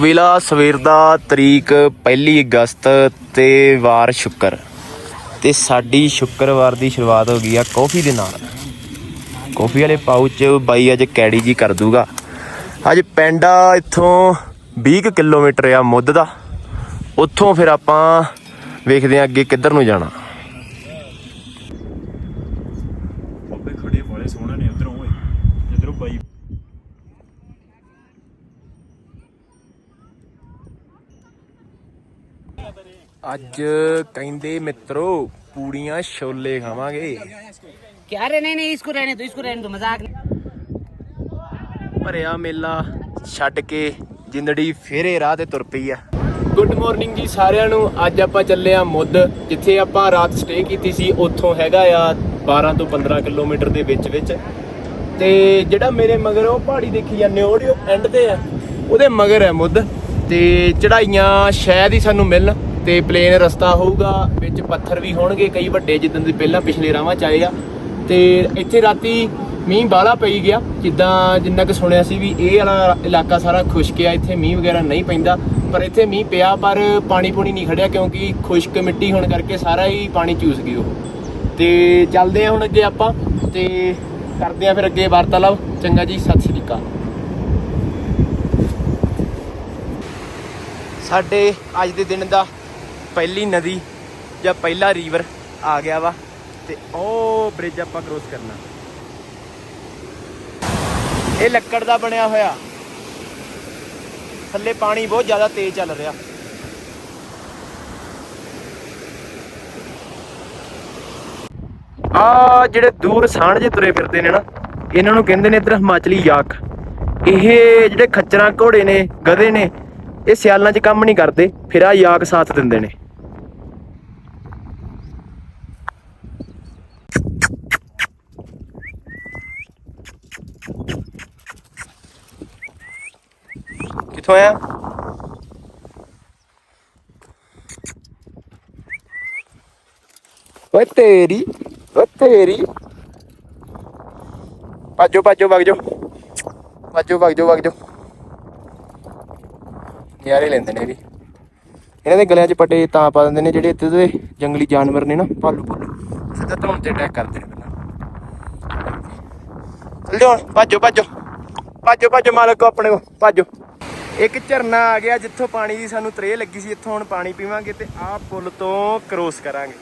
ਵੇਲਾ ਸਵੇਰ ਦਾ ਤਰੀਕ 1 ਅਗਸਤ ਤੇ ਵਾਰ ਸ਼ੁੱਕਰ। ਤੇ ਸਾਡੀ ਸ਼ੁੱਕਰਵਾਰ ਦੀ ਸ਼ੁਰੂਆਤ ਹੋ ਗਈ ਆ ਕਾਫੀ ਦੇ ਨਾਲ। ਕਾਫੀ ਵਾਲੇ ਪਾਊਚ ਬਾਈ ਅੱਜ ਕੈੜੀ ਜੀ ਕਰ ਦੂਗਾ। ਅੱਜ ਪਿੰਡ ਆ ਇੱਥੋਂ 20 ਕੁ ਕਿਲੋਮੀਟਰ ਆ ਮੁੱਧ ਦਾ। ਉੱਥੋਂ ਫਿਰ ਆਪਾਂ ਵੇਖਦੇ ਆ ਅੱਗੇ ਕਿੱਧਰ ਨੂੰ ਜਾਣਾ ਬਾਬੇ ਖੜੇ ਵਾਲੇ ਸੋਹਣੇ ਨੇ ਉਧਰੋਂ ਓਏ ਜਿੱਧਰੋਂ ਬਾਈ ਅੱਜ ਕਹਿੰਦੇ ਮਿੱਤਰੋ ਪੂੜੀਆਂ ਛੋਲੇ ਖਾਵਾਂਗੇ क्या रे नहीं नहीं इसको रहने दो इसको रहने दो मजाक नहीं ਭਰਿਆ ਮੇਲਾ ਛੱਡ ਕੇ ਜਿੰਦੜੀ ਫੇਰੇ ਰਾਹ ਤੇ ਤੁਰ ਪਈ ਆ ਗੁੱਡ ਮਾਰਨਿੰਗ ਜੀ ਸਾਰਿਆਂ ਨੂੰ ਅੱਜ ਆਪਾਂ ਚੱਲੇ ਆ ਮੁੱਦ ਜਿੱਥੇ ਆਪਾਂ ਰਾਤ ਸਟੇ ਕੀਤੀ ਸੀ ਉੱਥੋਂ ਹੈਗਾ ਆ 12 ਤੋਂ 15 ਕਿਲੋਮੀਟਰ ਦੇ ਵਿੱਚ ਵਿੱਚ ਤੇ ਜਿਹੜਾ ਮੇਰੇ ਮਗਰ ਉਹ ਪਹਾੜੀ ਦੇਖੀ ਜਾਂਦੇ ਹੋ ਉਹ ਐਂਡ ਤੇ ਆ ਉਹਦੇ ਮਗਰ ਹੈ ਮੁੱਦ ਤੇ ਚੜਾਈਆਂ ਸ਼ਾਇਦ ਹੀ ਸਾਨੂੰ ਮਿਲਣ ਤੇ ਪਲੇਨ ਰਸਤਾ ਹੋਊਗਾ, ਵਿੱਚ ਪੱਥਰ ਵੀ ਹੋਣਗੇ, ਕਈ ਵੱਡੇ ਜਿੱਦਾਂ ਦੇ ਪਹਿਲਾਂ ਪਿਛਲੇ ਰਾਵਾਂ ਚ ਆਏ ਆ। ਤੇ ਇੱਥੇ ਰਾਤੀ ਮੀਂਹ ਬਾਲਾ ਪਈ ਗਿਆ, ਜਿੱਦਾਂ ਜਿੰਨਾ ਕਿ ਸੁਣਿਆ ਸੀ ਵੀ ਇਹ ਵਾਲਾ ਇਲਾਕਾ ਸਾਰਾ ਖੁਸ਼ਕ ਆ, ਇੱਥੇ ਮੀਂਹ ਵਗੈਰਾ ਨਹੀਂ ਪੈਂਦਾ। ਪਰ ਇੱਥੇ ਮੀਂਹ ਪਿਆ, ਪਰ ਪਾਣੀ ਪੂਣੀ ਨਹੀਂ ਖੜਿਆ, ਕਿਉਂਕਿ ਖੁਸ਼ਕ ਮਿੱਟੀ ਹੋਣ ਕਰਕੇ ਸਾਰਾ ਹੀ ਪਾਣੀ ਚੂਸ ਗਈ ਉਹ। ਤੇ ਚੱਲਦੇ ਆ ਹੁਣ ਅੱਗੇ ਆਪਾਂ, ਤੇ ਕਰਦੇ ਆ ਫਿਰ ਅੱਗੇ ਵਾਰਤਾਲਾਪ। ਚੰਗਾ ਜੀ, ਸਤਿ ਸ਼੍ਰੀ ਅਕਾਲ। ਸਾਡੇ ਅੱਜ ਦੇ ਦਿਨ ਦਾ ਪਹਿਲੀ ਨਦੀ ਜਾਂ ਪਹਿਲਾ ਰੀਵਰ ਆ ਗਿਆ ਵਾ ਤੇ ਉਹ ਬ੍ਰਿਜ ਆਪਾਂ ਕ੍ਰੋਸ ਕਰਨਾ। ਇਹ ਲੱਕੜ ਦਾ ਬਣਿਆ ਹੋਇਆ। ਥੱਲੇ ਪਾਣੀ ਬਹੁਤ ਜ਼ਿਆਦਾ ਤੇਜ਼ ਚੱਲ ਰਿਹਾ। ਆ ਜਿਹੜੇ ਦੂਰ ਸਾਣ ਜੇ ਤੁਰੇ ਫਿਰਦੇ ਨੇ ਨਾ, ਇਹਨਾਂ ਨੂੰ ਕਹਿੰਦੇ ਨੇ ਇੱਧਰ ਹਿਮਾਚਲੀ ਯਾਕ। ਇਹ ਜਿਹੜੇ ਖੱਚਰਾਂ ਘੋੜੇ ਨੇ, ਗਧੇ ਨੇ, ਇਹ ਸਿਆਲਾਂ 'ਚ ਕੰਮ ਨਹੀਂ ਕਰਦੇ, ਫਿਰ ਆ ਯਾਕ ਸਾਥ ਦਿੰਦੇ ਨੇ। ਕਿੱਥੋਂ ਆਇਆ ਓਏ ਤੇਰੀ ਓਏ ਤੇਰੀ ਭੱਜੋ ਭੱਜੋ ਵਗ ਜਾਓ ਭੱਜੋ ਵਗ ਜਾਓ ਵਗ ਜਾਓ ਯਾਰੇ ਲੈਂਦੇ ਨੇ ਵੀ। ਇਹਨਾਂ ਦੇ ਗਲਿਆਂ 'ਚ ਪਟੇ ਤਾਂ ਪਾ ਦਿੰਦੇ ਨੇ ਜਿਹੜੇ ਇੱਥੇ ਦੇ ਜੰਗਲੀ ਜਾਨਵਰ ਨੇ ਨਾ ਭਾਲੂ ਭੁੱਲੂ। ਸਿੱਧਾ ਧੌਣ ਤੇ ਅਟੈਕ ਕਰਦੇ ਨੇ ਪਹਿਲਾਂ। ਚੱਲ ਜਾਓ ਹੁਣ, ਭੱਜੋ ਭੱਜੋ। ਭੱਜੋ ਭੱਜੋ ਮਾਲਕੋ ਆਪਣੇ ਕੋ ਭੱਜੋ। ਇੱਕ ਝਰਨਾ ਆ ਗਿਆ ਜਿੱਥੋਂ ਪਾਣੀ ਦੀ ਸਾਨੂੰ ਤਰੇ ਲੱਗੀ ਸੀ, ਇੱਥੋਂ ਹੁਣ ਪਾਣੀ ਪੀਵਾਂਗੇ ਤੇ ਆਹ ਪੁਲ ਤੋਂ ਕ੍ਰੋਸ ਕਰਾਂਗੇ।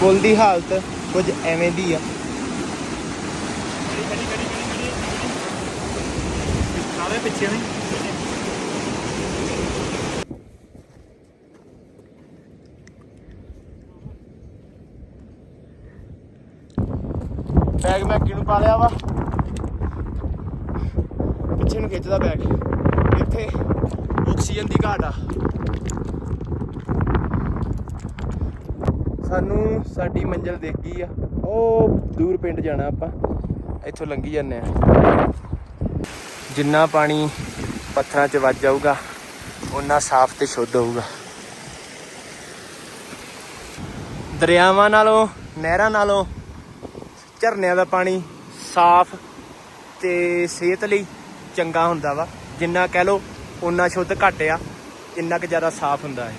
ਪੁਲ ਦੀ ਹਾਲਤ ਕੁਝ ਐਵੇਂ ਦੀ ਆ। ਸਾਰੇ ਪਿੱਛੇ ਨੇ ਬੈਗ ਮੈਂ ਅੱਗੇ ਨੂੰ ਪਾ ਲਿਆ ਵਾ। ਪਿੱਛੇ ਨੂੰ ਖਿੱਚਦਾ ਬੈਗ ਇੱਥੇ ਆਕਸੀਜਨ ਦੀ ਘਾਟ ਆ। ਸਾਨੂੰ ਸਾਡੀ ਮੰਜ਼ਿਲ ਦਿਖ ਆ। ਉਹ ਦੂਰ ਪਿੰਡ ਜਾਣਾ ਆਪਾਂ। ਇੱਥੋਂ ਲੰਘੀ ਜਾਂਦੇ ਆ। ਜਿੰਨਾ ਪਾਣੀ ਪੱਥਰਾਂ 'ਚ ਵੱਜ ਜਾਊਗਾ ਉਨਾ ਸਾਫ਼ ਤੇ ਸ਼ੁੱਧ ਹੋਊਗਾ। ਦਰਿਆਵਾਂ ਨਾਲੋਂ, ਨਹਿਰਾਂ ਨਾਲੋਂ ਝਰਨਿਆਂ ਦਾ ਪਾਣੀ ਸਾਫ਼ ਤੇ ਸਿਹਤ ਲਈ ਚੰਗਾ ਹੁੰਦਾ ਵਾ। ਜਿੰਨਾ ਕਹਿ ਲੋ ਉਨਾ ਸ਼ੁੱਧ ਘੱਟ ਆ ਇੰਨਾ ਕੁ ਜ਼ਿਆਦਾ ਸਾਫ਼ ਹੁੰਦਾ ਹੈ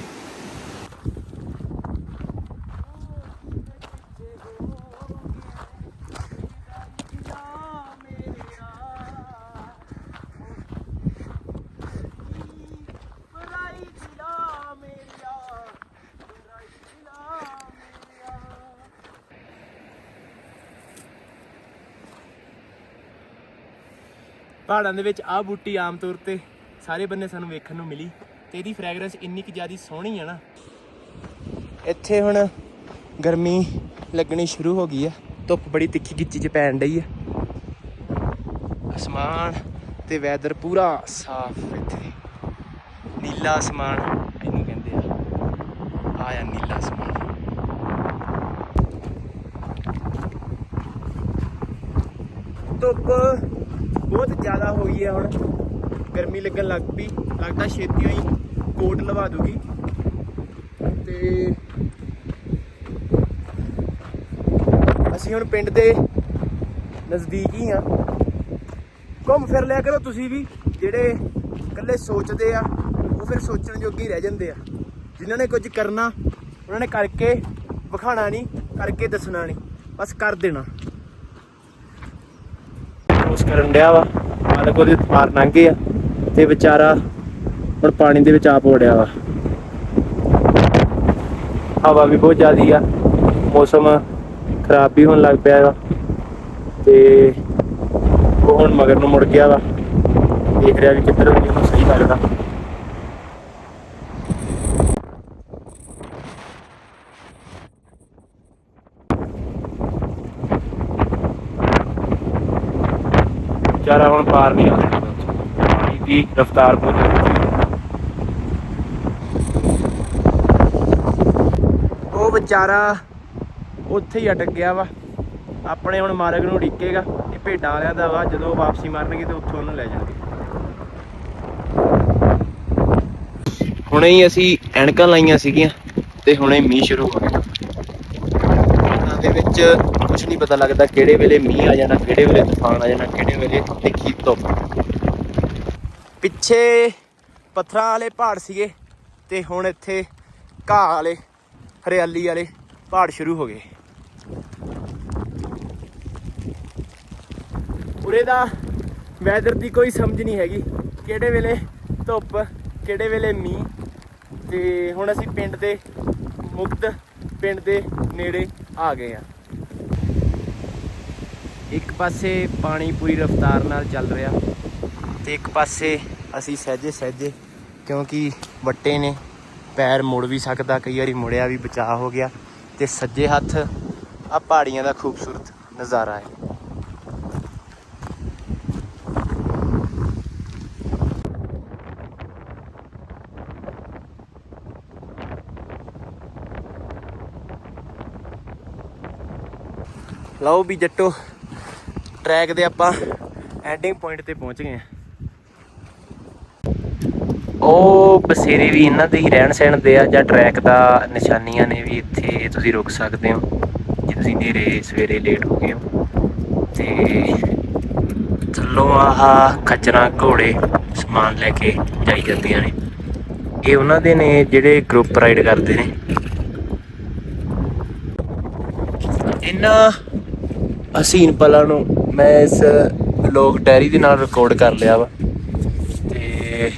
ਪਹਾੜਾਂ ਦੇ ਵਿੱਚ ਆਹ ਬੂਟੀ ਆਮ ਤੌਰ ਤੇ ਸਾਰੇ ਬੰਨੇ ਸਾਨੂੰ ਵੇਖਣ ਨੂੰ ਮਿਲੀ ਤੇ ਇਹਦੀ ਫ੍ਰੈਗਰੈਂਸ ਇੰਨੀ ਕੁ ਜ਼ਿਆਦੀ ਸੋਹਣੀ ਆ ਨਾ। ਇੱਥੇ ਹੁਣ ਗਰਮੀ ਲੱਗਣੀ ਸ਼ੁਰੂ ਹੋ ਗਈ ਆ। ਧੁੱਪ ਬੜੀ ਤਿੱਖੀ ਗਿੱਚੀ ਚ ਪੈਣ ਡਈ ਆ। ਅਸਮਾਨ ਤੇ ਵੈਦਰ ਪੂਰਾ ਸਾਫ਼ ਇੱਥੇ। ਨੀਲਾ ਅਸਮਾਨ, ਇਹਨੂੰ ਕਹਿੰਦੇ ਆ। ਆਇਆ ਨੀਲਾ ਅਸਮਾਨ। ਧੁੱਪ ਬਹੁਤ ਜ਼ਿਆਦਾ ਹੋ ਗਈ ਹੈ ਹੁਣ। ਗਰਮੀ ਲੱਗਣ ਲੱਗ ਪਈ। ਲੱਗਦਾ ਛੇਤੀ ਹੀ ਕੋਟ ਲਵਾ ਦੂਗੀ ਤੇ ਅਸੀਂ ਹੁਣ ਪਿੰਡ ਦੇ ਨਜ਼ਦੀਕ ਹੀ ਆ। ਘੁੰਮ ਫਿਰ ਲਿਆ ਕਰੋ ਤੁਸੀਂ ਵੀ। ਜਿਹੜੇ ਇਕੱਲੇ ਸੋਚਦੇ ਆ, ਉਹ ਫਿਰ ਸੋਚਣ ਜੋਗੇ ਹੀ ਰਹਿ ਜਾਂਦੇ ਆ। ਜਿਨ੍ਹਾਂ ਨੇ ਕੁਝ ਕਰਨਾ, ਉਹਨਾਂ ਨੇ ਕਰਕੇ ਵਿਖਾਣਾ ਨਹੀਂ, ਕਰਕੇ ਦੱਸਣਾ ਨਹੀਂ। ਬਸ ਕਰ ਦੇਣਾ। ਉਸ ਕਰਨ ਡਿਆ ਵਾ। ਮਾਲਕ ਉਹਦੇ ਪਾਰ ਲੰਘੇ ਆ ਤੇ ਵਿਚਾਰਾ ਹੁਣ ਪਾਣੀ ਦੇ ਵਿੱਚ ਆਪ ਵੜਿਆ ਵਾ। ਹਵਾ ਵੀ ਬਹੁਤ ਜ਼ਿਆਦੀ ਆ। ਮੌਸਮ ਖਰਾਬ ਵੀ ਹੋਣ ਲੱਗ ਪਿਆ ਵਾ। ਤੇ ਉਹ ਹੁਣ ਮਗਰ ਨੂੰ ਮੁੜ ਗਿਆ ਵਾ। ਦੇਖ ਰਿਹਾ ਵੀ ਕਿੱਧਰ ਉਹਨੂੰ ਸਹੀ ਲੱਗਦਾ ਵਿਚਾਰਾ ਹੁਣ ਪਾਰ ਨਹੀਂ ਆ ਪਾਣੀ ਦੀ ਰਫ਼ਤਾਰ ਬਹੁਤ ਉਹ ਵਿਚਾਰਾ ਉੱਥੇ ਹੀ ਅਟਕ ਗਿਆ ਵਾ। ਆਪਣੇ ਹੁਣ ਮਾਰਗ ਨੂੰ ਉਡੀਕੇਗਾ ਇਹ ਭੇਡਾਂ ਵਾਲਿਆਂ ਦਾ ਵਾ ਜਦੋਂ ਵਾਪਸੀ ਮਾਰਨਗੇ ਤੇ ਉੱਥੋਂ ਉਹਨੂੰ ਲੈ ਜਾਣਗੇ। ਹੁਣੇ ਹੀ ਅਸੀਂ ਐਨਕਾਂ ਲਾਈਆਂ ਸੀਗੀਆਂ ਤੇ ਹੁਣੇ ਮੀਂਹ ਸ਼ੁਰੂ ਹੋ ਗਿਆ। ਦੇ ਵਿੱਚ ਕੁਝ ਨਹੀਂ ਪਤਾ ਲੱਗਦਾ ਕਿਹੜੇ ਵੇਲੇ ਮੀਂਹ ਆ ਜਾਣਾ, ਕਿਹੜੇ ਵੇਲੇ ਤੂਫਾਨ ਆ ਜਾਣਾ, ਕਿਹੜੇ ਵੇਲੇ ਤਿੱਖੀ ਧੁੱਪ। ਪਿੱਛੇ ਪੱਥਰਾਂ ਵਾਲੇ ਪਹਾੜ ਸੀਗੇ ਤੇ ਹੁਣ ਇੱਥੇ ਘਾਹ ਵਾਲੇ, ਹਰਿਆਲੀ ਵਾਲੇ ਪਹਾੜ ਸ਼ੁਰੂ ਹੋ ਗਏ। ਉਰੇ ਦਾ ਵੈਦਰ ਦੀ ਕੋਈ ਸਮਝ ਨਹੀਂ ਹੈਗੀ, ਕਿਹੜੇ ਵੇਲੇ ਧੁੱਪ, ਕਿਹੜੇ ਵੇਲੇ ਮੀਂਹ। ਤੇ ਹੁਣ ਅਸੀਂ ਪਿੰਡ ਦੇ ਮੁਕਤ ਪਿੰਡ ਦੇ ਨੇੜੇ ਆ ਗਏ ਆ ਇੱਕ ਪਾਸੇ ਪਾਣੀ ਪੂਰੀ ਰਫ਼ਤਾਰ ਨਾਲ ਚੱਲ ਰਿਹਾ ਤੇ ਇੱਕ ਪਾਸੇ ਅਸੀਂ ਸਹਿਜੇ ਸਹਿਜੇ, ਕਿਉਂਕਿ ਵੱਟੇ ਨੇ, ਪੈਰ ਮੁੜ ਵੀ ਸਕਦਾ, ਕਈ ਵਾਰੀ ਮੁੜਿਆ ਵੀ ਬਚਾਅ ਹੋ ਗਿਆ ਤੇ ਸੱਜੇ ਹੱਥ ਆ ਪਹਾੜੀਆਂ ਦਾ ਖੂਬਸੂਰਤ ਨਜ਼ਾਰਾ ਹੈ। ਲਓ ਵੀ ਜੱਟੋ ਟਰੈਕ ਦੇ ਆਪਾਂ ਐਂਡਿੰਗ ਪੁਆਇੰਟ ਤੇ ਪਹੁੰਚ ਗਏ ਆ ਉਹ ਬਸੇਰੇ ਵੀ ਇਹਨਾਂ ਦੇ ਹੀ ਰਹਿਣ ਸਹਿਣ ਦੇ ਆ, ਜਾਂ ਟਰੈਕ ਦਾ ਨਿਸ਼ਾਨੀਆਂ ਨੇ ਵੀ ਇੱਥੇ ਤੁਸੀਂ ਰੁਕ ਸਕਦੇ ਹੋ, ਜੇ ਤੁਸੀਂ ਨੇਰੇ ਸਵੇਰੇ ਲੇਟ ਹੋ ਗਏ ਹੋ। ਤੇ ਥੱਲੋਂ ਆਹ ਖੱਚਰਾਂ ਘੋੜੇ ਸਮਾਨ ਲੈ ਕੇ ਜਾਈ ਜਾਂਦੀਆਂ ਨੇ। ਇਹ ਉਹਨਾਂ ਦੇ ਨੇ ਜਿਹੜੇ ਗਰੁੱਪ ਰਾਈਡ ਕਰਦੇ ਨੇ। ਇਹਨਾਂ ਹਸੀਨ ਪਲਾਂ ਨੂੰ ਮੈਂ ਇਸ ਲੋਕ ਡੈਰੀ ਦੇ ਨਾਲ ਰਿਕਾਰਡ ਕਰ ਲਿਆ ਵਾ। ਤੇ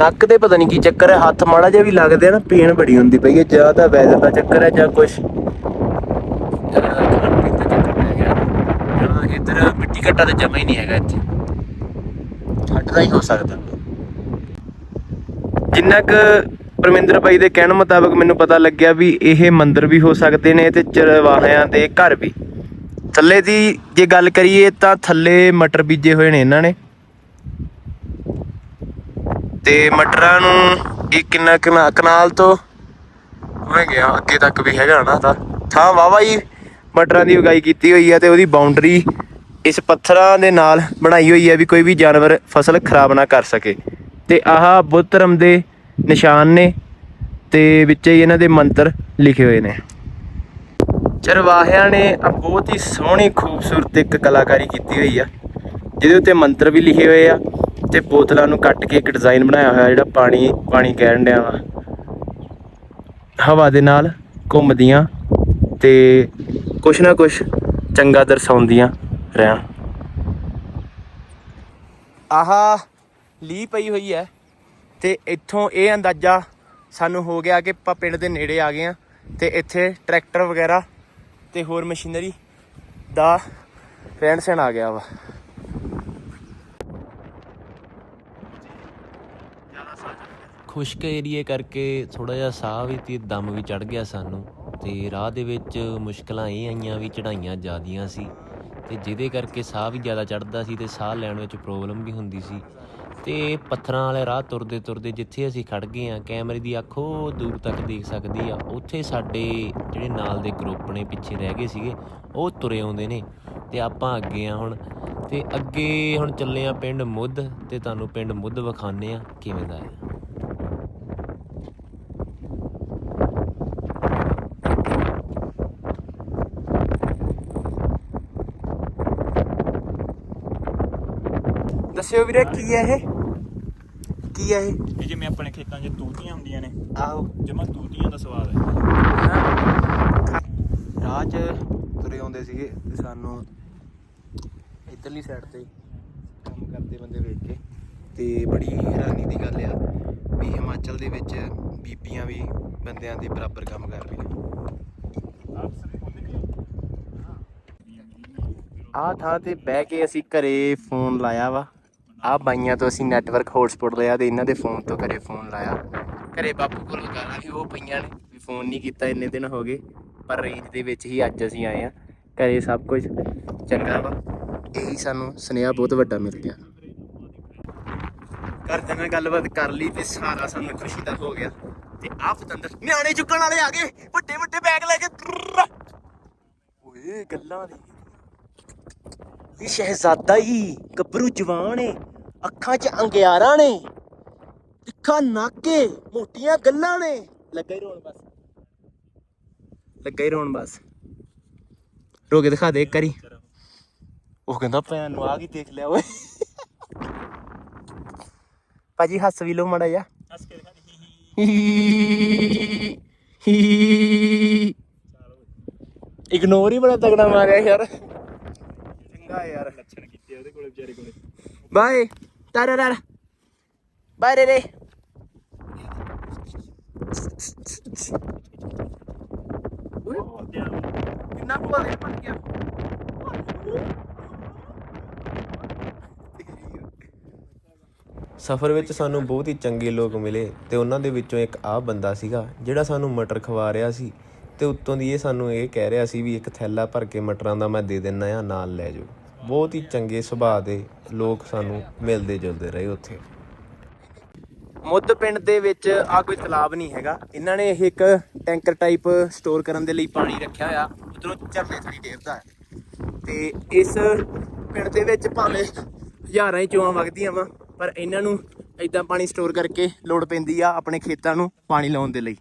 ਨੱਕ ਤੇ ਪਤਾ ਨਹੀਂ ਕੀ ਚੱਕਰ ਹੈ ਹੱਥ ਮਾੜਾ ਜਿਹਾ ਵੀ ਲੱਗਦੇ ਆ ਨਾ, ਪੇਨ ਬੜੀ ਹੁੰਦੀ ਪਈ ਹੈ ਜਾਂ ਤਾਂ ਵੈਦਰ ਦਾ ਚੱਕਰ ਹੈ ਜਾਂ ਕੁਝ ਇੱਧਰ ਮਿੱਟੀ ਘੱਟਾ ਤੇ ਜਮਾ ਹੀ ਨਹੀਂ ਹੈਗਾ ਇੱਥੇ। ਠੰਡ ਦਾ ਹੀ ਹੋ ਸਕਦਾ। ਜਿੰਨਾ ਕੁ ਪਰਮਿੰਦਰ ਭਾਈ ਦੇ ਕਹਿਣ ਮੁਤਾਬਕ ਮੈਨੂੰ ਪਤਾ ਲੱਗਿਆ ਵੀ ਇਹ ਮੰਦਿਰ ਵੀ ਹੋ ਸਕਦੇ ਨੇ, ਤੇ ਚਰਵਾਹਿਆਂ ਦੇ ਘਰ ਵੀ। ਥੱਲੇ ਦੀ ਜੇ ਗੱਲ ਕਰੀਏ ਤਾਂ ਥੱਲੇ ਮਟਰ ਬੀਜੇ ਹੋਏ ਨੇ ਇਹਨਾਂ ਨੇ। ਤੇ ਮਟਰਾਂ ਨੂੰ ਇਹ ਕਿੰਨਾ ਕਿੰਨਾ ਕਨਾਲ ਤੋਂ ਹੋਏ ਗਿਆ ਅੱਗੇ ਤੱਕ ਵੀ ਹੈਗਾ ਨਾ ਤਾਂ। ਥਾਂ ਵਾਵਾ ਹੀ ਮਟਰਾਂ ਦੀ ਉਗਾਈ ਕੀਤੀ ਹੋਈ ਹੈ ਤੇ ਉਹਦੀ ਬਾਉਂਡਰੀ ਇਸ ਪੱਥਰਾਂ ਦੇ ਨਾਲ ਬਣਾਈ ਹੋਈ ਹੈ ਵੀ ਕੋਈ ਵੀ ਜਾਨਵਰ ਫਸਲ ਖਰਾਬ ਨਾ ਕਰ ਸਕੇ। ਤੇ ਆਹ ਬੁੱਧ ਧਰਮ ਦੇ ਨਿਸ਼ਾਨ ਨੇ ਤੇ ਵਿੱਚ ਹੀ ਇਹਨਾਂ ਦੇ ਮੰਤਰ ਲਿਖੇ ਹੋਏ ਨੇ। ਚਰਵਾਹਿਆਂ ਨੇ ਬਹੁਤ ਹੀ ਸੋਹਣੀ, ਖੂਬਸੂਰਤ ਇੱਕ ਕਲਾਕਾਰੀ ਕੀਤੀ ਹੋਈ ਆ। ਜਿਹਦੇ ਉੱਤੇ ਮੰਤਰ ਵੀ ਲਿਖੇ ਹੋਏ ਆ ਤੇ ਬੋਤਲਾਂ ਨੂੰ ਕੱਟ ਕੇ ਇੱਕ ਡਿਜ਼ਾਈਨ ਬਣਾਇਆ ਹੋਇਆ, ਜਿਹੜਾ ਪਾਣੀ ਪਾਣੀ ਕਹਿਣ ਡਿਆ ਵਾ। ਹਵਾ ਦੇ ਨਾਲ ਘੁੰਮਦੀਆਂ ਤੇ ਕੁਛ ਨਾ ਕੁਛ ਚੰਗਾ ਦਰਸਾਉਂਦੀਆਂ ਰਹਿਣ। ਆਹਾ ਲੀ ਪਈ ਹੋਈ ਹੈ ਤੇ ਇੱਥੋਂ ਇਹ ਅੰਦਾਜ਼ਾ ਸਾਨੂੰ ਹੋ ਗਿਆ ਕਿ ਆਪਾਂ ਪਿੰਡ ਦੇ ਨੇੜੇ ਆ ਗਏ ਆ ਤੇ ਇੱਥੇ ਟਰੈਕਟਰ ਵਗੈਰਾ ਤੇ ਹੋਰ ਮਸ਼ੀਨਰੀ ਦਾ ਰਹਿਣ ਸਹਿਣ ਆ ਗਿਆ ਵਾ। ਖੁਸ਼ਕ ਏਰੀਏ ਕਰਕੇ ਥੋੜਾ ਜਿਹਾ ਸਾਹ ਵੀ ਤੇ ਦਮ ਵੀ ਚੜ ਗਿਆ ਸਾਨੂੰ ਤੇ ਰਾਹ ਦੇ ਵਿੱਚ ਮੁਸ਼ਕਲਾਂ ਇਹ ਆਈਆਂ ਵੀ ਚੜਾਈਆਂ ਜ਼ਿਆਦੀਆਂ ਸੀ ਤੇ ਜਿਹਦੇ ਕਰਕੇ ਸਾਹ ਵੀ ਜ਼ਿਆਦਾ ਚੜਦਾ ਸੀ ਤੇ ਸਾਹ ਲੈਣ ਵਿੱਚ ਪ੍ਰੋਬਲਮ ਵੀ ਹੁੰਦੀ ਸੀ। ਤੇ ਪੱਥਰਾਂ ਵਾਲੇ ਰਾਹ ਤੁਰਦੇ ਤੁਰਦੇ ਜਿੱਥੇ ਅਸੀਂ ਖੜ ਗਏ ਆ ਕੈਮਰੇ ਦੀ ਅੱਖ ਉਹ ਦੂਰ ਤੱਕ ਦੇਖ ਸਕਦੀ ਆ। ਉੱਥੇ ਸਾਡੇ ਜਿਹੜੇ ਨਾਲ ਦੇ ਗਰੁੱਪ ਨੇ ਪਿੱਛੇ ਰਹਿ ਗਏ ਸੀਗੇ, ਉਹ ਤੁਰੇ ਆਉਂਦੇ ਨੇ ਤੇ ਆਪਾਂ ਅੱਗੇ ਆ ਹੁਣ। ਤੇ ਅੱਗੇ ਹੁਣ ਚੱਲੇ ਆ ਪਿੰਡ ਮੁੱਧ ਤੇ ਤੁਹਾਨੂੰ ਪਿੰਡ ਮੁੱਧ ਵਿਖਾਣੇ ਆ ਕਿਵੇਂ ਦਾ ਹੈ। ਦੱਸਿਓ ਵੀਰੇ, ਕੀ ਹੈ ਇਹ? ਕੀ ਹੈ ਇਹ? ਇਹ ਜਿਵੇਂ ਆਪਣੇ ਖੇਤਾਂ 'ਚ ਤੂਤੀਆਂ ਹੁੰਦੀਆਂ ਨੇ। ਆਹੋ। ਜਮਾ ਤੂਤੀਆਂ ਦਾ ਸਵਾਦ ਹੈ। ਰਾਹ 'ਚ ਤੁਰੇ ਆਉਂਦੇ ਸੀਗੇ ਤੇ ਸਾਨੂੰ ਇਧਰਲੀ ਸਾਈਡ ਤੇ ਕੰਮ ਕਰਦੇ ਬੰਦੇ ਵੇਖ ਕੇ ਤੇ ਬੜੀ ਹੈਰਾਨੀ ਦੀ ਗੱਲ ਆ ਵੀ ਹਿਮਾਚਲ ਦੇ ਵਿੱਚ ਬੀਬੀਆਂ ਵੀ ਬੰਦਿਆਂ ਦੇ ਬਰਾਬਰ ਕੰਮ ਕਰ ਰਹੀਆਂ ਆਹ ਥਾਂ ਤੇ ਬਹਿ ਕੇ ਅਸੀਂ ਘਰੇ ਫੋਨ ਲਾਇਆ ਵਾ। ਆ ਬਾਈਆਂ ਤੋਂ ਅਸੀਂ ਨੈਟਵਰਕ ਹੌਟਸਪੌਟ ਲਿਆ ਤੇ ਇਹਨਾਂ ਦੇ ਫੋਨ ਤੋਂ ਘਰੇ ਫੋਨ ਲਾਇਆ। ਘਰੇ ਬਾਪੂ ਕੋਲ ਗਾਲਾਂ ਵੀ ਉਹ ਪਈਆਂ ਨੇ। ਵੀ ਫੋਨ ਨਹੀਂ ਕੀਤਾ, ਇੰਨੇ ਦਿਨ ਹੋ ਗਏ, ਪਰ ਰੇਂਜ ਦੇ ਵਿੱਚ ਹੀ ਅੱਜ ਅਸੀਂ ਆਏ ਆ ਘਰੇ ਸਭ ਕੁਝ ਚੰਗਾ ਵਾ। ਇਹੀ ਸਾਨੂੰ ਸੁਨੇਹਾ ਬਹੁਤ ਵੱਡਾ ਮਿਲ ਗਿਆ। ਘਰਦਿਆਂ ਨਾਲ ਗੱਲਬਾਤ ਕਰ ਲਈ ਤੇ ਸਾਰਾ ਸਾਨੂੰ ਖੁਸ਼ੀ ਦਾ ਹੋ ਗਿਆ। ਤੇ ਆਹ ਪਤੰਦਰ ਨਿਆਣੇ ਚੁੱਕਣ ਵਾਲੇ ਆ ਗਏ। ਵੱਡੇ ਵੱਡੇ ਬੈਗ ਲੈ ਕੇ ਓਏ ਗੱਲਾਂ ਦੀ ਇਹ ਸ਼ਹਿਜ਼ਾਦਾ ਹੀ, ਗੱਭਰੂ ਜਵਾਨ ਏ। ਅੱਖਾਂ 'ਚ ਅੰਗਿਆਰਾਂ ਨੇ ਤਿੱਖਾ ਨਾਕੇ ਮੋਟੀਆਂ ਗੱਲਾਂ ਨੇ। ਲੱਗਾ ਹੀ ਰੋਣ ਬਸ। ਲੱਗਾ ਹੀ ਰੋਣ ਬਸ। ਰੋ ਕੇ ਦਿਖਾ ਦੇ ਇੱਕ ਵਾਰੀ। ਉਹ ਕਹਿੰਦਾ ਭੈਣ ਨੂੰ ਆ ਕੀ ਦੇਖ ਲਿਆ ਓਏ। ਭਾਜੀ ਹੱਸ ਵੀ ਲੋ ਮੜਾ ਜਾ ਹੱਸ ਕੇ ਦਿਖਾ ਦੇ। ਇਗਨੋਰ ਹੀ ਬੜਾ ਤਗੜਾ ਮਾਰਿਆ ਯਾਰ। ਚੰਗਾ ਯਾਰ। ਲੱਛਣ ਕੀਤੇ ਉਹਦੇ ਕੋਲੇ ਵਿਚਾਰੇ ਕੋਲੇ ਬਾਏ ਟਾਰਾ ਬਾਏ ਰੇ ਰੇ ਕਿੰਨਾ ਬਣ ਗਿਆ ਸਫ਼ਰ ਵਿੱਚ ਸਾਨੂੰ ਬਹੁਤ ਹੀ ਚੰਗੇ ਲੋਕ ਮਿਲੇ ਤੇ ਉਹਨਾਂ ਦੇ ਵਿੱਚੋਂ ਇੱਕ ਆਹ ਬੰਦਾ ਸੀਗਾ ਜਿਹੜਾ ਸਾਨੂੰ ਮਟਰ ਖਵਾ ਰਿਹਾ ਸੀ ਤੇ ਉੱਤੋਂ ਦੀ ਇਹ ਸਾਨੂੰ ਇਹ ਕਹਿ ਰਿਹਾ ਸੀ ਵੀ ਇੱਕ ਥੈਲਾ ਭਰ ਕੇ ਮਟਰਾਂ ਦਾ ਮੈਂ ਦੇ ਦਿੰਨਾ ਆ ਨਾਲ ਲੈ ਜਾਓ। ਬਹੁਤ ਹੀ ਚੰਗੇ ਸੁਭਾਅ ਦੇ ਲੋਕ ਸਾਨੂੰ ਮਿਲਦੇ ਜੁਲਦੇ ਰਹੇ ਉੱਥੇ। ਮੁੱਦ ਪਿੰਡ ਦੇ ਵਿੱਚ ਆ ਕੋਈ ਤਲਾਬ ਨਹੀਂ ਹੈਗਾ। ਇਹਨਾਂ ਨੇ ਇਹ ਇੱਕ ਟੈਂਕਰ ਟਾਈਪ ਸਟੋਰ ਕਰਨ ਦੇ ਲਈ ਪਾਣੀ ਰੱਖਿਆ ਹੋਇਆ। ਉਧਰੋਂ ਝਰਨੇ ਥੜੀ ਡੇਰਦਾ ਹੈ। ਤੇ ਇਸ ਪਿੰਡ ਦੇ ਵਿੱਚ ਭਾਵੇਂ ਹਜ਼ਾਰਾਂ ਹੀ ਚੋਆਂ ਵਗਦੀਆਂ ਵਾ, ਪਰ ਇਹਨਾਂ ਨੂੰ ਇਦਾਂ ਪਾਣੀ ਸਟੋਰ ਕਰਕੇ ਲੋੜ ਪੈਂਦੀ ਆ ਆਪਣੇ ਖੇਤਾਂ ਨੂੰ ਪਾਣੀ ਲਾਉਣ ਦੇ ਲਈ।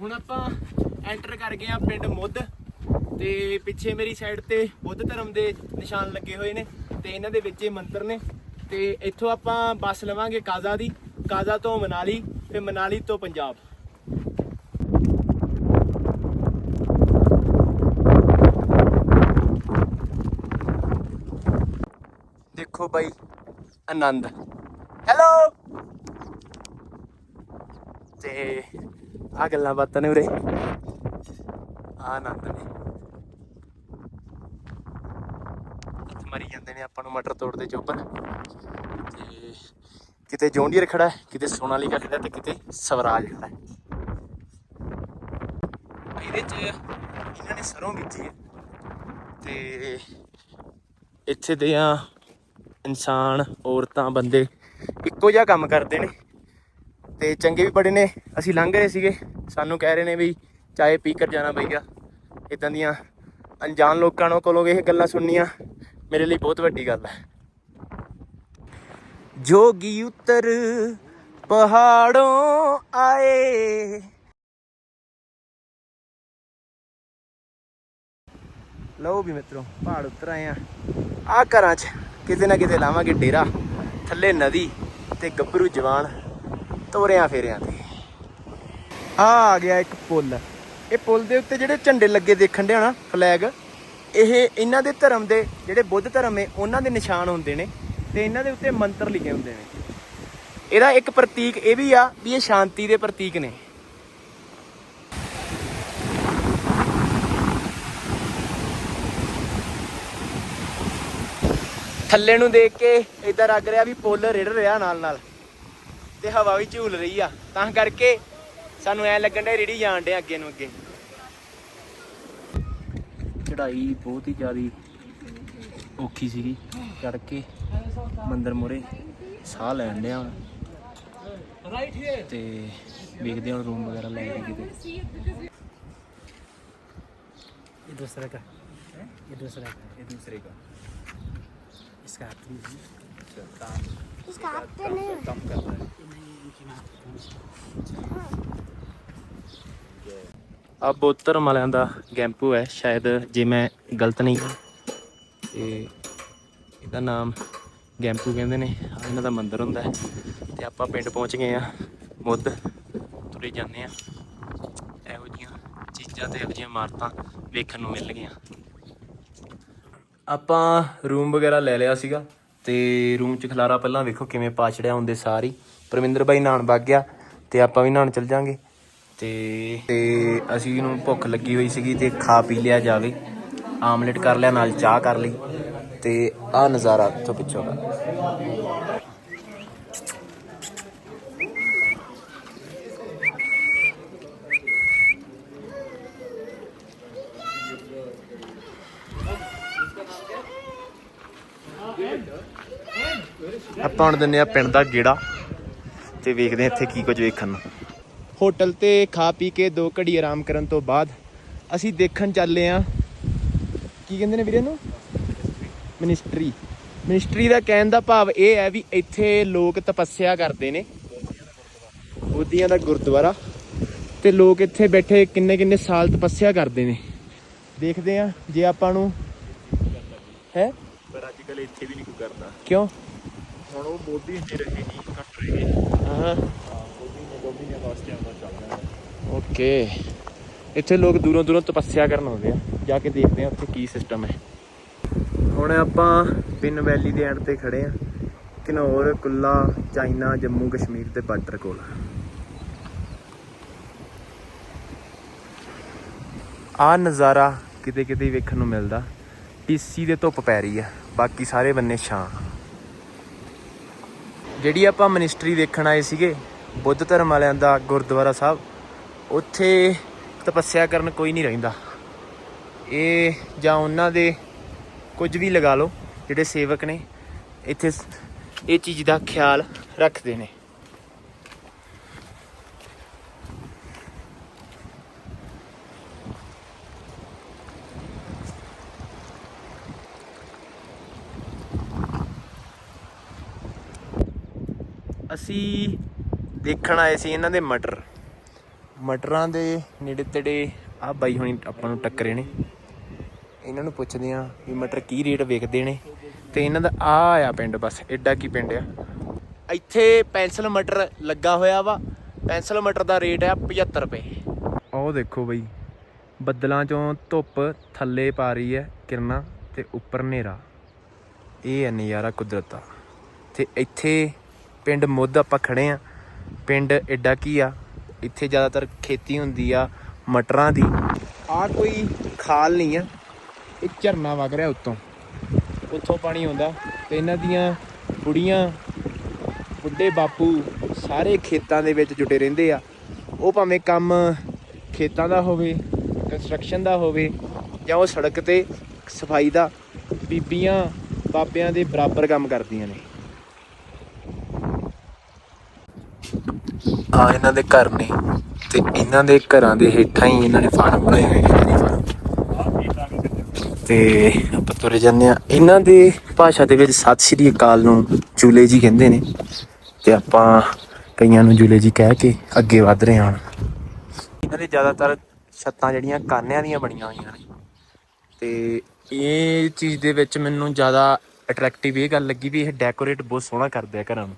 ਹੁਣ ਆਪਾਂ ਐਂਟਰ ਕਰ ਗਏ ਆ ਪਿੰਡ ਮੁੱਦ ਤੇ ਪਿੱਛੇ ਮੇਰੀ ਸਾਈਡ ਤੇ ਬੁੱਧ ਧਰਮ ਦੇ ਨਿਸ਼ਾਨ ਲੱਗੇ ਹੋਏ ਨੇ ਤੇ ਇਹਨਾਂ ਦੇ ਵਿੱਚ ਇਹ ਮੰਤਰ ਨੇ। ਤੇ ਇੱਥੋਂ ਆਪਾਂ ਬੱਸ ਲਵਾਂਗੇ ਕਾਜ਼ਾ ਦੀ। ਕਾਜ਼ਾ ਤੋਂ ਮਨਾਲੀ ਤੇ ਮਨਾਲੀ ਤੋਂ ਪੰਜਾਬ। ਦੇਖੋ ਬਾਈ, ਆਨੰਦ। ਹੈਲੋ ਤੇ ਆ ਗੱਲਾਂ ਬਾਤਾਂ ਨੇ ਉਰੇ। ਆ ਆਨੰਦ ਨੇ। ਮਰੀ ਜਾਂਦੇ ਨੇ ਆਪਾਂ ਨੂੰ ਮਟਰ ਤੋੜਦੇ ਚੋਪਰ। ਤੇ ਕਿਤੇ ਜੌਂਡੀਅਰ ਖੜਾ ਹੈ, ਕਿਤੇ ਸੋਨਾਲੀਕਾ ਖੜਾ ਹੈ ਤੇ ਕਿਤੇ ਸਵਰਾਜ ਖੜਾ ਹੈ। ਇਹਦੇ ਚ ਇਹਨਾਂ ਨੇ ਸਰੋਂ ਬੀਜੀ ਹੈ। ਤੇ ਇੱਥੇ ਦੇ ਆ ਇਨਸਾਨ, ਔਰਤਾਂ, ਬੰਦੇ ਇੱਕੋ ਜਿਹਾ ਕੰਮ ਕਰਦੇ ਨੇ। ਤੇ ਚੰਗੇ ਵੀ ਬੜੇ ਨੇ, ਅਸੀਂ ਲੰਘ ਰਹੇ ਸੀਗੇ। ਸਾਨੂੰ ਕਹਿ ਰਹੇ ਨੇ ਵੀ ਚਾਹੇ ਪੀਕਰ ਜਾਣਾ ਭਈਆ ਇਦਾਂ ਦੀਆਂ ਅਣਜਾਣ ਲੋਕਾਂ ਨੂੰ ਕੋਲੋਂ ਇਹ ਗੱਲਾਂ ਸੁਣਨੀਆਂ। ਮੇਰੇ ਲਈ ਬਹੁਤ ਵੱਡੀ ਗੱਲ ਹੈ। ਜੋਗੀ ਉਤਰ ਪਹਾੜੋਂ ਆਏ। ਲਓ ਵੀ ਮਿੱਤਰੋ, ਪਹਾੜ ਉਤਰ ਆਏ ਆ। ਆ ਘਰਾਂ 'ਚ ਕਿਤੇ ਨਾ ਕਿਤੇ ਲਾਵਾਂਗੇ ਡੇਰਾ, ਥੱਲੇ ਨਦੀ ਤੇ ਗੱਭਰੂ ਜਵਾਨ ਤੋਰਿਆਂ ਫੇਰਿਆਂ ਤੇ। ਆ ਆ ਗਿਆ ਇੱਕ ਪੁੱਲ। ਇਹ ਪੁੱਲ ਦੇ ਉੱਤੇ ਜਿਹੜੇ ਝੰਡੇ ਲੱਗੇ ਦੇਖਣ ਦੇ ਨਾ, ਫਲੈਗ ਇਹ ਇਹਨਾਂ ਦੇ ਧਰਮ ਦੇ ਜਿਹੜੇ ਬੁੱਧ ਧਰਮ ਹੈ, ਉਹਨਾਂ ਦੇ ਨਿਸ਼ਾਨ ਹੁੰਦੇ ਨੇ ਤੇ ਇਹਨਾਂ ਦੇ ਉੱਤੇ ਮੰਤਰ ਲਿਖੇ ਹੁੰਦੇ ਨੇ। ਇਹਦਾ ਇੱਕ ਪ੍ਰਤੀਕ ਇਹ ਵੀ ਆ ਵੀ ਇਹ ਸ਼ਾਂਤੀ ਦੇ ਪ੍ਰਤੀਕ ਨੇ। ਥੱਲੇ ਨੂੰ ਦੇਖ ਕੇ ਇਦਾਂ ਲੱਗ ਰਿਹਾ ਵੀ ਪੁੱਲ ਰਿੜ ਰਿਹਾ ਨਾਲ ਨਾਲ ਤੇ ਹਵਾ ਵੀ ਝੂਲ ਰਹੀ ਆ। ਤਾਂ ਕਰਕੇ ਸਾਨੂੰ ਐ ਲੱਗਣ ਡਿਆ ਰਿੜੀ ਜਾਣ ਡਿਆ ਅੱਗੇ ਨੂੰ ਅੱਗੇ। ਚੜਾਈ ਬਹੁਤ ਹੀ ਜ਼ਿਆਦੀ ਔਖੀ ਸੀਗੀ ਚੜ ਕੇ ਮੰਦਰ ਮੋਰੇ ਸਾਹ ਲੈਣ ਡਿਆ ਤੇ ਵੇਖਦੇ ਹਾਂ ਰੂਮ ਵਗੈਰਾ ਲੈ ਕੇ ਕਿਤੇ ये दूसरा का ये दूसरा का ਇਹ ਦੂਸਰੇ ਦਾ इसका हाथ नहीं इसका हाथ पे नहीं है। ਕੰਮ ਕਰਦਾ ਹੈ ਆ ਬੋਤਰ ਵਾਲਿਆਂ ਦਾ ਗੈਂਪੂ ਹੈ ਸ਼ਾਇਦ ਜੇ ਮੈਂ ਗਲਤ ਨਹੀਂ ਤੇ ਇਹਦਾ ਨਾਮ ਗੈਂਪੂ ਕਹਿੰਦੇ ਨੇ ਇਹਨਾਂ ਦਾ ਮੰਦਿਰ ਹੁੰਦਾ ਹੈ ਤੇ ਆਪਾਂ ਪਿੰਡ ਪਹੁੰਚ ਗਏ ਆ ਮੁੱਦ ਤੁਰੇ ਜਾਂਦੇ ਆ ਇਹੋ ਜੀਆਂ ਚੀਜ਼ਾਂ ਤੇ ਇਹੋ ਜੀਆਂ ਇਮਾਰਤਾਂ ਵੇਖਣ ਨੂੰ ਮਿਲ ਗਈਆਂ ਆਪਾਂ ਰੂਮ ਵਗੈਰਾ ਲੈ ਲਿਆ ਸੀਗਾ ਤੇ ਰੂਮ ਚ ਖਲਾਰਾ ਪਹਿਲਾਂ ਵੇਖੋ ਕਿਵੇਂ ਪਾਛੜਿਆ ਹੁੰਦੇ ਸਾਰੀ ਪਰਮਿੰਦਰ ਬਾਈ ਨਹਾਉਣ ਵਗ ਗਿਆ ਤੇ ਆਪਾਂ ਵੀ ਨਹਾਉਣ ਚੱਲ ਜਾਾਂਗੇ ਤੇ ਤੇ ਅਸੀਂ ਨੂੰ ਭੁੱਖ ਲੱਗੀ ਹੋਈ ਸੀਗੀ ਤੇ ਖਾ ਪੀ ਲਿਆ ਜਾਵੇ। ਆਮਲੇਟ ਕਰ ਲਿਆ, ਨਾਲ ਚਾਹ ਕਰ ਲਈ ਤੇ ਆਹ ਨਜ਼ਾਰਾ ਤੋਂ ਪਿੱਛੋਂ ਦਾ। ਆਪਾਂ ਹੁਣ ਦਿੰਨੇ ਆ ਪਿੰਡ ਦਾ ਗੇੜਾ ਤੇ ਵੇਖਦੇ ਆ ਇੱਥੇ ਕੀ ਕੁਝ ਵੇਖਣ ਨੂੰ। ਹੋਟਲ ਤੇ ਖਾ ਪੀ ਕੇ ਦੋ ਘੜੀ ਆਰਾਮ ਕਰਨ ਤੋਂ ਬਾਅਦ ਅਸੀਂ ਦੇਖਣ ਚੱਲੇ ਆ ਕੀ ਕਹਿੰਦੇ ਨੇ ਵੀਰੇ ਨੂੰ ਮਿਨਿਸਟਰੀ ਮਿਨਿਸਟਰੀ ਦਾ ਕਹਿਣ ਦਾ ਭਾਵ ਇਹ ਹੈ ਵੀ ਇੱਥੇ ਲੋਕ ਤਪੱਸਿਆ ਕਰਦੇ ਨੇ। ਬੁੱਧੀਆਂ ਦਾ ਗੁਰਦੁਆਰਾ ਤੇ ਲੋਕ ਇੱਥੇ ਬੈਠੇ ਕਿੰਨੇ ਕਿੰਨੇ ਸਾਲ ਤਪੱਸਿਆ ਕਰਦੇ ਨੇ। ਦੇਖਦੇ ਆ ਜੇ ਆਪਾਂ ਨੂੰ ਹੈ? ਪਰ ਅੱਜ ਕੱਲ ਇੱਥੇ ਵੀ ਨਹੀਂ ਕੋਈ ਕਰਦਾ। ਕਿਉਂ? ਹੁਣ ਉਹ ਮੋਦੀ ਨਹੀਂ ਰਹੇ ਨਹੀਂ ਘਟ ਰਹੇ ਹਾਂ। ਮੋਦੀ ਨੇ ਵਾਸਤੇ ਆਉਂਦਾ ਚੱਲਦਾ ਓਕੇ ਇੱਥੇ ਲੋਕ ਦੂਰੋਂ ਦੂਰੋਂ ਤਪੱਸਿਆ ਕਰਨ ਆਉਂਦੇ ਆ। ਜਾ ਕੇ ਦੇਖਦੇ ਆ ਉੱਥੇ ਕੀ ਸਿਸਟਮ ਹੈ। ਹੁਣ ਆਪਾਂ ਪਿੰਨ ਵੈਲੀ ਦੇ ਐਂਡ ਤੇ ਖੜੇ ਆ। ਘਨੌਰ ਕੁੱਲਾ, ਚਾਈਨਾ, ਜੰਮੂ, ਕਸ਼ਮੀਰ ਦੇ ਬਾਰਡਰ ਕੋਲ। ਆ ਨਜ਼ਾਰਾ ਕਿਤੇ ਕਿਤੇ ਵੇਖਣ ਨੂੰ ਮਿਲਦਾ। ਟੀਸੀ ਦੇ ਧੁੱਪ ਪੈ ਰਹੀ ਆ। ਬਾਕੀ ਸਾਰੇ ਬੰਨੇ ਛਾਂ। ਜਿਹੜੀ ਆਪਾਂ ਮਿਨਿਸਟਰੀ ਦੇਖਣ ਆਏ ਸੀਗੇ ਬੁੱਧ ਧਰਮ ਵਾਲਿਆਂ ਦਾ ਗੁਰਦੁਆਰਾ ਸਾਹਿਬ, ਉੱਥੇ ਤਪੱਸਿਆ ਕਰਨ ਕੋਈ ਨਹੀਂ ਰਹਿੰਦਾ। ਇਹ ਜਾਂ ਉਹਨਾਂ ਦੇ ਕੁਝ ਵੀ ਲਗਾ ਲਓ, ਜਿਹੜੇ ਸੇਵਕ ਨੇ, ਇੱਥੇ ਇਹ ਚੀਜ਼ ਦਾ ਖਿਆਲ ਰੱਖਦੇ ਨੇ। ਅਸੀਂ ਦੇਖਣ ਆਏ ਸੀ ਇਹਨਾਂ ਦੇ ਮਟਰ। ਮਟਰਾਂ ਦੇ ਨੇੜੇ ਤੇੜੇ ਆ ਬਾਈ ਹੁਣੀ ਆਪਾਂ ਨੂੰ ਟੱਕਰੇ ਨੇ। ਇਹਨਾਂ ਨੂੰ ਪੁੱਛਦੇ ਆ ਵੀ ਮਟਰ ਕੀ ਰੇਟ ਵੇਚਦੇ ਨੇ ਤੇ ਇਹਨਾਂ ਦਾ ਆ ਆ ਪਿੰਡ ਬਸ ਐਡਾ ਕੀ ਪਿੰਡ ਆ। ਇੱਥੇ ਪੈਨਸਲ ਮਟਰ ਲੱਗਾ ਹੋਇਆ ਵਾ, ਪੈਨਸਲ ਮਟਰ ਦਾ ਰੇਟ ਆ 75 ਰੁਪਏ। ਉਹ ਦੇਖੋ ਬਈ, ਬੱਦਲਾਂ ਚੋਂ ਧੁੱਪ ਥੱਲੇ ਪਾ ਰਹੀ ਹੈ ਕਿਰਨਾਂ ਤੇ ਉੱਪਰ ਹਨੇਰਾ। ਇਹ ਹੈ ਨਜ਼ਾਰਾ ਕੁਦਰਤ ਦਾ। ਤੇ ਇੱਥੇ ਪਿੰਡ ਮੁੱਦ ਆਪਾਂ ਖੜੇ ਆ ਪਿੰਡ ਏਡਾ ਕੀ ਆ? ਇੱਥੇ ਜ਼ਿਆਦਾਤਰ ਖੇਤੀ ਹੁੰਦੀ ਆ ਮਟਰਾਂ ਦੀ। ਆ ਕੋਈ ਖਾਲ ਨਹੀਂ ਆ। ਇਹ ਝਰਨਾ ਵਗ ਰਿਹਾ ਉੱਤੋਂ। ਉੱਥੋਂ ਪਾਣੀ ਆਉਂਦਾ ਤੇ ਇਹਨਾਂ ਦੀਆਂ ਬੁੜੀਆਂ, ਬੁੱਢੇ ਬਾਪੂ ਸਾਰੇ ਖੇਤਾਂ ਦੇ ਵਿੱਚ ਜੁਟੇ ਰਹਿੰਦੇ ਆ। ਉਹ ਭਾਵੇਂ ਕੰਮ ਖੇਤਾਂ ਦਾ ਹੋਵੇ ਕੰਸਟਰਕਸ਼ਨ ਦਾ ਹੋਵੇ ਜਾਂ ਉਹ ਸੜਕ ਤੇ ਸਫ਼ਾਈ ਦਾ, ਬੀਬੀਆਂ, ਬਾਬਿਆਂ ਦੇ ਬਰਾਬਰ ਕੰਮ ਕਰਦੀਆਂ ਨੇ। ਆ ਇਹਨਾਂ ਦੇ ਘਰ ਨੇ ਤੇ ਇਹਨਾਂ ਦੇ ਘਰਾਂ ਦੇ ਹੇਠਾਂ ਹੀ ਇਹਨਾਂ ਨੇ ਫਾਰਮ ਬਣਾਏ ਹੋਏ ਨੇ ਤੇ ਆਪਾਂ ਤੁਰੇ ਜਾਂਦੇ ਆ ਇਹਨਾਂ ਦੇ ਭਾਸ਼ਾ ਦੇ ਵਿੱਚ ਸਤਿ ਸ਼੍ਰੀ ਅਕਾਲ ਨੂੰ ਜੂਲੇ ਜੀ ਕਹਿੰਦੇ ਨੇ ਤੇ ਆਪਾਂ ਕਈਆਂ ਨੂੰ ਜੂਲੇ ਜੀ ਕਹਿ ਕੇ ਅੱਗੇ ਵਧ ਰਹੇ ਹਾਂ। ਇਹਨਾਂ ਦੇ ਜ਼ਿਆਦਾਤਰ ਛੱਤਾਂ ਜਿਹੜੀਆਂ ਕਾਨਿਆਂ ਦੀਆਂ ਬਣੀਆਂ ਹੋਈਆਂ ਨੇ। ਤੇ ਇਹ ਚੀਜ਼ ਦੇ ਵਿੱਚ ਮੈਨੂੰ ਜ਼ਿਆਦਾ ਅਟਰੈਕਟਿਵ ਇਹ ਗੱਲ ਲੱਗੀ ਵੀ ਇਹ ਡੈਕੋਰੇਟ ਬਹੁਤ ਸੋਹਣਾ ਕਰਦੇ ਆ ਘਰਾਂ ਨੂੰ।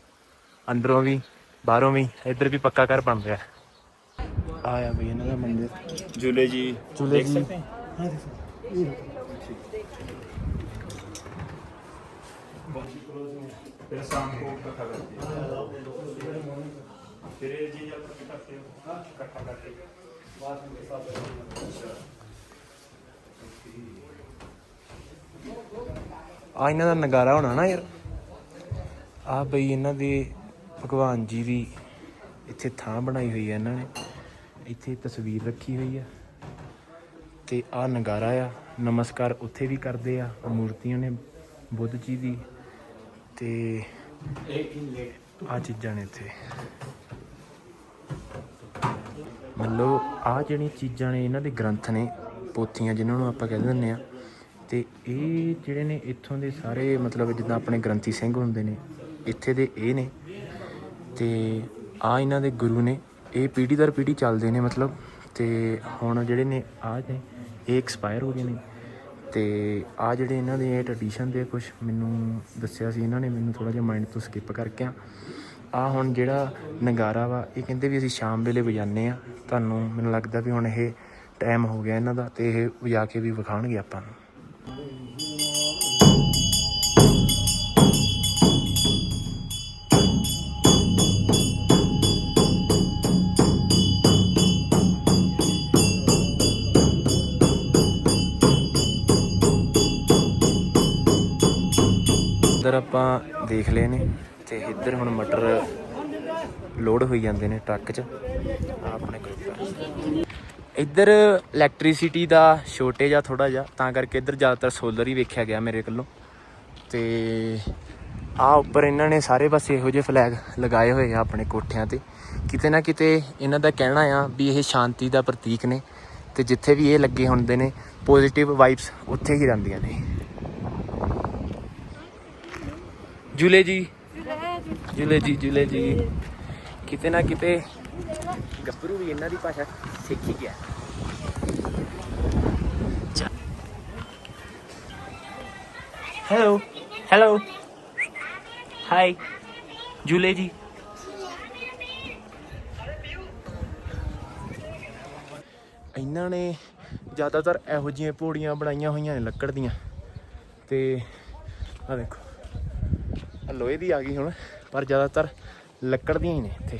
ਅੰਦਰੋਂ ਵੀ ਬਾਹਰੋਂ ਵੀ ਇੱਧਰ ਵੀ ਪੱਕਾ ਘਰ ਬਣ ਰਿਹਾ ਆਇਆ ਵੀ ਇਹਨਾਂ ਦਾ ਮੰਦਿਰ ਝੂਲੇ ਜੀ ਝੂਲੇ ਦੇਖ ਜੀ। सकते हैं फिर शाम को इकट्ठा करते हैं फिर ये चीज आप करते हो इकट्ठा करके ਆ ਇਹਨਾਂ ਦਾ ਨਗਾਰਾ ਹੋਣਾ ਨਾ ਯਾਰ ਆ ਬਈ ਇਹਨਾਂ ਦੇ ਭਗਵਾਨ ਜੀ ਦੀ ਇੱਥੇ ਥਾਂ ਬਣਾਈ ਹੋਈ ਹੈ ਇਹਨਾਂ ਨੇ। ਇੱਥੇ ਤਸਵੀਰ ਰੱਖੀ ਹੋਈ ਆ ਤੇ ਆ ਨਗਾਰਾ ਆ। ਨਮਸਕਾਰ ਉੱਥੇ ਵੀ ਕਰਦੇ ਆ। ਮੂਰਤੀਆਂ ਨੇ ਬੁੱਧ ਜੀ ਦੀ। ਤੇ ਆ ਚੀਜ਼ਾਂ ਨੇ ਇੱਥੇ। ਮੰਨ ਲਓ ਆ ਜਿਹੜੀਆਂ ਚੀਜ਼ਾਂ ਨੇ, ਇਹਨਾਂ ਦੇ ਗ੍ਰੰਥ ਨੇ, ਪੋਥੀਆਂ ਜਿਨ੍ਹਾਂ ਨੂੰ ਆਪਾਂ ਕਹਿ ਦਿੰਦੇ ਆ ਤੇ ਇਹ ਜਿਹੜੇ ਨੇ ਇੱਥੋਂ ਦੇ ਸਾਰੇ ਮਤਲਬ ਜਿੱਦਾਂ ਆਪਣੇ ਗ੍ਰੰਥੀ ਸਿੰਘ ਹੁੰਦੇ ਨੇ, ਇੱਥੇ ਦੇ ਇਹ ਨੇ। ਤੇ ਆ ਇਹਨਾਂ ਦੇ ਗੁਰੂ ਨੇ, ਇਹ ਪੀੜ੍ਹੀ ਦਰ ਪੀੜ੍ਹੀ ਚੱਲਦੇ ਨੇ ਮਤਲਬ, ਤੇ ਹੁਣ ਜਿਹੜੇ ਨੇ ਆ ਨੇ, ਇਹ ਐਕਸਪਾਇਰ ਹੋ ਗਏ ਨੇ। ਤੇ ਆ ਜਿਹੜੇ ਇਹਨਾਂ ਦੇ ਟ੍ਰੈਡੀਸ਼ਨ ਦੇ ਕੁਝ ਮੈਨੂੰ ਦੱਸਿਆ ਸੀ ਇਹਨਾਂ ਨੇ, ਮੈਨੂੰ ਥੋੜਾ ਜਿਹਾ ਮਾਈਂਡ ਤੋਂ ਸਕਿਪ ਕਰਕੇ ਆ। ਆ ਹੁਣ ਜਿਹੜਾ ਨਗਾਰਾ ਵਾ, ਇਹ ਕਹਿੰਦੇ ਵੀ ਅਸੀਂ ਸ਼ਾਮ ਵੇਲੇ ਵਜਾਉਂਦੇ ਆ। ਤੁਹਾਨੂੰ ਮੈਨੂੰ ਲੱਗਦਾ ਵੀ ਹੁਣ ਇਹ ਟਾਈਮ ਹੋ ਗਿਆ ਇਹਨਾਂ ਦਾ, ਤੇ ਇਹ ਵਜਾ ਕੇ ਵੀ ਵਿਖਾਉਣਗੇ ਆਪਾਂ ਨੂੰ। ਆਪਾਂ ਦੇਖ ਲਏ ਨੇ ਤੇ ਇੱਧਰ ਹੁਣ ਮਟਰ ਲੋਡ ਹੋਈ ਜਾਂਦੇ ਨੇ ਟਰੱਕ 'ਚ। ਆਪਣੇ ਗਰੁੱਪ ਇੱਧਰ ਇਲੈਕਟ੍ਰਿਸਿਟੀ ਦਾ ਛੋਟੇ ਜਾਂ ਥੋੜਾ ਜਿਹਾ, ਤਾਂ ਕਰਕੇ ਇੱਧਰ ਜ਼ਿਆਦਾਤਰ ਸੋਲਰ ਹੀ ਵੇਖਿਆ ਗਿਆ ਮੇਰੇ ਕੋਲੋਂ। ਤੇ ਆ ਉੱਪਰ ਇਹਨਾਂ ਨੇ ਸਾਰੇ ਪਾਸੇ ਇਹੋ ਜਿਹੇ ਫਲੈਗ ਲਗਾਏ ਹੋਏ ਆ ਆਪਣੇ ਕੋਠਿਆਂ ਤੇ। ਕਿਤੇ ਨਾ ਕਿਤੇ ਇਹਨਾਂ ਦਾ ਕਹਿਣਾ ਆ ਵੀ ਇਹ ਸ਼ਾਂਤੀ ਦਾ ਪ੍ਰਤੀਕ ਨੇ ਤੇ ਜਿੱਥੇ ਵੀ ਇਹ ਲੱਗੇ ਹੁੰਦੇ ਨੇ ਪੋਜ਼ਿਟਿਵ ਵਾਈਬਸ ਉੱਥੇ ਹੀ ਰਹਿੰਦੀਆਂ ਨੇ। ਜੁਲੇ ਜੀ। ਜੁਲੇ ਜੀ। ਜੁਲੇ ਜੀ ਕਿਤੇ ਨਾ ਕਿਤੇ ਗੱਭਰੂ ਵੀ ਇਹਨਾਂ ਦੀ ਭਾਸ਼ਾ ਸਿੱਖ ਹੀ ਗਿਆ। ਹੈਲੋ ਹੈਲੋ ਹਾਈ ਜੁਲੇ ਜੀ। ਇਹਨਾਂ ਨੇ ਜ਼ਿਆਦਾਤਰ ਇਹੋ ਜਿਹੀਆਂ ਪੌੜੀਆਂ ਬਣਾਈਆਂ ਹੋਈਆਂ ਨੇ ਲੱਕੜ ਦੀਆਂ। ਤੇ ਆ ਦੇਖੋ। ਲੋਹੇ ਦੀ ਆ ਗਈ ਹੁਣ ਪਰ ਜ਼ਿਆਦਾਤਰ ਲੱਕੜ ਦੀਆਂ ਹੀ ਨੇ ਇੱਥੇ।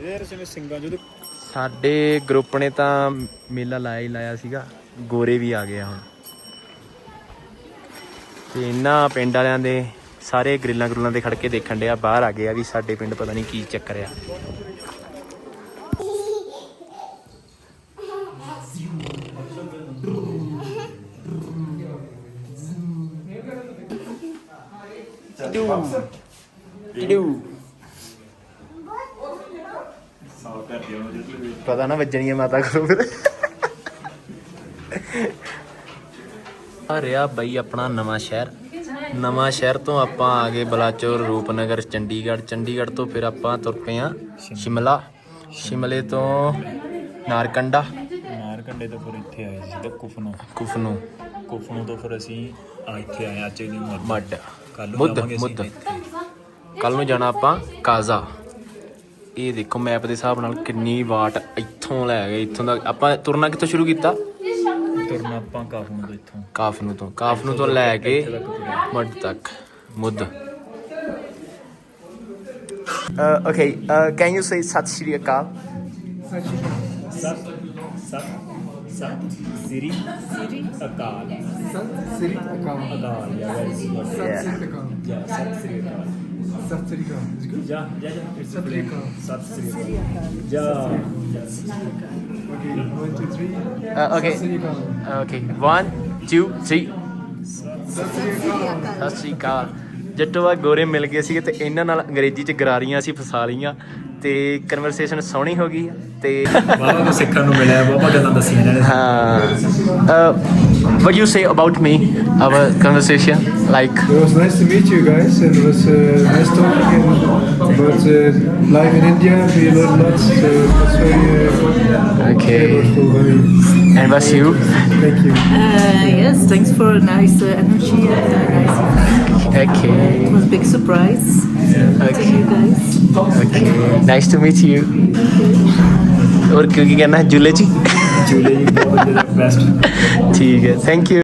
ਇਹਦੇ ਰਸਮੇ ਸਿੰਘਾਂ ਜਦੋਂ ਸਾਡੇ ਗਰੁੱਪ ਨੇ ਤਾਂ ਮੇਲਾ ਲਾਇਆ ਹੀ ਲਾਇਆ ਸੀਗਾ ਗੋਰੇ ਵੀ ਆ ਗਏ ਹੁਣ। ਤੇ ਇਹਨਾਂ ਪਿੰਡ ਵਾਲਿਆਂ ਦੇ ਸਾਰੇ ਗ੍ਰਿਲਾਂ ਗਰੁੱਲਾਂ ਦੇ ਖੜ ਕੇ ਦੇਖਣ ਡਿਆ ਬਾਹਰ ਆ ਗਏ ਆ ਵੀ ਸਾਡੇ ਪਿੰਡ ਪਤਾ ਨਹੀਂ ਕੀ ਚੱਕਰ ਆ। ਸਾਲ ਕਰਦੇ ਹੋ ਜਦੋਂ ਪਤਾ ਨਾ ਵੱਜਣੀ ਹੈ ਮਾਤਾ ਕੋਲ ਫਿਰ। ਆ ਰਿਹਾ ਬਈ ਆਪਣਾ ਨਵਾਂ ਸ਼ਹਿਰ। ਨਵਾਂ ਸ਼ਹਿਰ ਤੋਂ ਆਪਾਂ ਆ ਗਏ ਬਲਾਚੌਰ ਰੂਪਨਗਰ ਚੰਡੀਗੜ੍ਹ। ਚੰਡੀਗੜ੍ਹ ਤੋਂ ਫਿਰ ਆਪਾਂ ਤੁਰ ਪਏ ਆ ਸ਼ਿਮਲਾ। ਸ਼ਿਮਲੇ ਤੋਂ ਨਾਰਕੰਡਾ। ਮਾਰ ਕੰਡੇ ਤੋਂ ਫਿਰ ਇੱਥੇ ਆਏ ਸੀ ਤਾਂ ਕੁਫਨੋ। ਕੁਫਨੂ। ਕੁਫਨੋ ਤੋਂ ਫਿਰ ਅਸੀਂ ਆ ਇੱਥੇ ਆਏ ਅੱਜ ਦੀ ਮੱਡ। ਕੱਲ ਨੂੰ ਮੁੱਦ ਜਾਵਾਂਗੇ ਮੁੱਦ। ਕੱਲ ਨੂੰ ਜਾਣਾ ਆਪਾਂ ਕਾਜ਼ਾ। ਇਹ ਦੇਖੋ ਮੈਪ ਦੇ ਹਿਸਾਬ ਨਾਲ ਕਿੰਨੀ ਵਾਟ ਇੱਥੋਂ ਲੈ ਗਏ ਇੱਥੋਂ ਦਾ ਆਪਾਂ ਤੁਰਨਾ ਕਿੱਥੋਂ ਸ਼ੁਰੂ ਕੀਤਾ? ਤੁਰਨਾ ਆਪਾਂ ਕਾਫਨ ਤੋਂ ਇੱਥੋਂ। ਕਾਫਨੂ ਤੋਂ ਕਾਫਨੂ ਤੋਂ ਲੈ ਕੇ ਮੱਡ ਤੱਕ ਮੁੱਦ ਓਕੇ ਕੈਨ ਯੂ ਸੇ ਸਤਿ ਸ਼੍ਰੀ ਅਕਾਲ। ਸਤ ਸਤ ਸਤ। ਸ੍ਰੀ ਸ੍ਰੀ। ਅਕਾਲ। ਸਤਿ ਸ੍ਰੀ ਅਕਾਲ। ਅਕਾਲ ਯਾ ਵੈਰੀ। ਗੁੱਡ ਸਤਿ ਸ੍ਰੀ ਅਕਾਲ। ਜਾ ਸਤ ਸ੍ਰੀ ਅਕਾਲ। ਸਤਿ ਸ੍ਰੀ ਅਕਾਲ। is good ਜਾ ਜਾ ਜਾ ਫਿਰ ਸਤਿ ਸ੍ਰੀ ਅਕਾਲ। ਸਤ ਸ੍ਰੀ ਅਕਾਲ। ਜਾ। Okay one two three. Okay ਸਤਿ ਸ੍ਰੀ ਅਕਾਲ। ਓਕੇ 1 2 3 ਸਤਿ ਸ੍ਰੀ ਅਕਾਲ। ਜੱਟਵਾ ਗੋਰੇ ਮਿਲ ਗਏ ਸੀਗੇ ਤੇ ਇਹਨਾਂ ਨਾਲ ਅੰਗਰੇਜ਼ੀ ਚ ਗਰਾਰੀਆਂ ਸੀ ਫਸਾ ਲਈਆਂ। ਤੇ ਕਨਵਰਸੇਸ਼ਨ ਸੋਹਣੀ ਹੋ ਗਈ ਆ ਤੇ ਬਾਬਾ ਨੂੰ ਸਿੱਖਣ ਨੂੰ ਮਿਲਿਆ ਬਾਬਾ ਗੱਲਾਂ ਦੱਸੀਆਂ ਇਹਨਾਂ ਨੇ ਹਾਂ what you say about me our conversation like It was nice to meet you guys and it was uh, nice talking and about uh, life in India. We learned lots, so it's very uh, Okay. flavorful, very. and what's you Thank you. Uh, yes, thanks for a nice uh, energy and a nice evening. Okay. It was a big surprise okay. to you guys. Okay. Nice to meet you. और क्योंकि कहना जूले जी जूले जी बहुत best ठीक है thank you